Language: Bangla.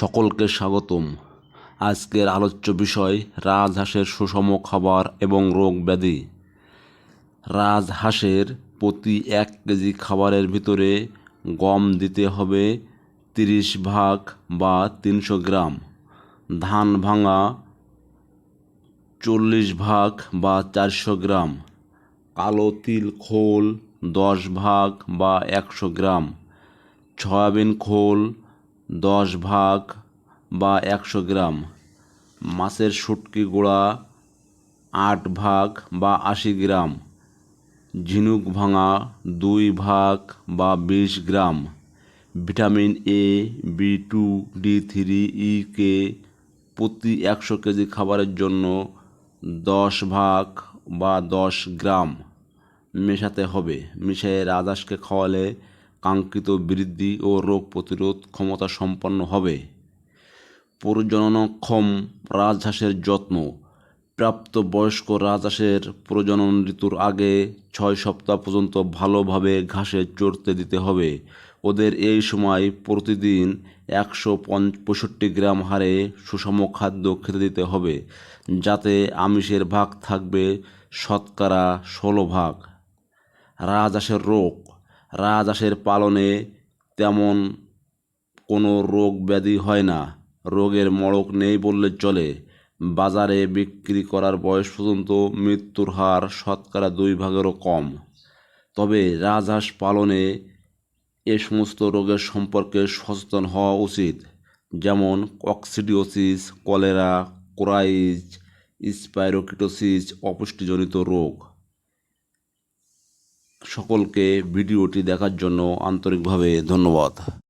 সকলকে স্বাগতম। আজকের আলোচ্য বিষয়, রাজহাঁসের সুষম খাবার এবং রোগ ব্যাধি। রাজহাঁসের প্রতি এক কেজি খাবারের ভিতরে গম দিতে হবে তিরিশ ভাগ বা তিনশো গ্রাম। ধান ভাঙা চল্লিশ ভাগ বা চারশো গ্রাম। কালো তিল খোল দশ ভাগ বা একশো গ্রাম। সয়াবিন খোল দশ ভাগ বা একশো গ্রাম। মাছের শুটকি গুঁড়া আট ভাগ বা আশি গ্রাম। ঝিনুক ভাঙা দুই ভাগ বা বিশ gram. Vitamin A, B two, D three, E, K প্রতি একশো কেজি খাবারের জন্য দশ ভাগ বা দশ গ্রাম মেশাতে হবে। মিশিয়ে রাজহাঁসকে খাওয়ালে কাঙ্ক্ষিত বৃদ্ধি ও রোগ প্রতিরোধ ক্ষমতা সম্পন্ন হবে। প্রজননক্ষম রাজহাঁসের যত্ন। প্রাপ্তবয়স্ক রাজহাঁসের প্রজনন ঋতুর আগে ছয় সপ্তাহ পর্যন্ত ভালোভাবে ঘাসে চড়তে দিতে হবে। ওদের এই সময় প্রতিদিন একশো পঁয়ষট্টি গ্রাম হারে সুষম খাদ্য খেতে দিতে হবে, যাতে আমিষের ভাগ থাকবে শতকরা ষোলো ভাগ। রাজহাঁসের রোগ রাজহাঁসের পালনে তেমন কোনো রোগ ব্যাধি হয় না। রোগের মড়ক নেই বললে চলে। বাজারে বিক্রি করার বয়স পর্যন্ত মৃত্যুর হার শতকরা দুই ভাগেরও কম। তবে রাজহাঁস পালনে এ সমস্ত রোগের সম্পর্কে সচেতন হওয়া উচিত। যেমন কক্সিডিওসিস কলেরা কোরাইজ স্পাইরোকিটোসিস, অপুষ্টিজনিত রোগ। সকলকে ভিডিওটি দেখার জন্য আন্তরিকভাবে ধন্যবাদ।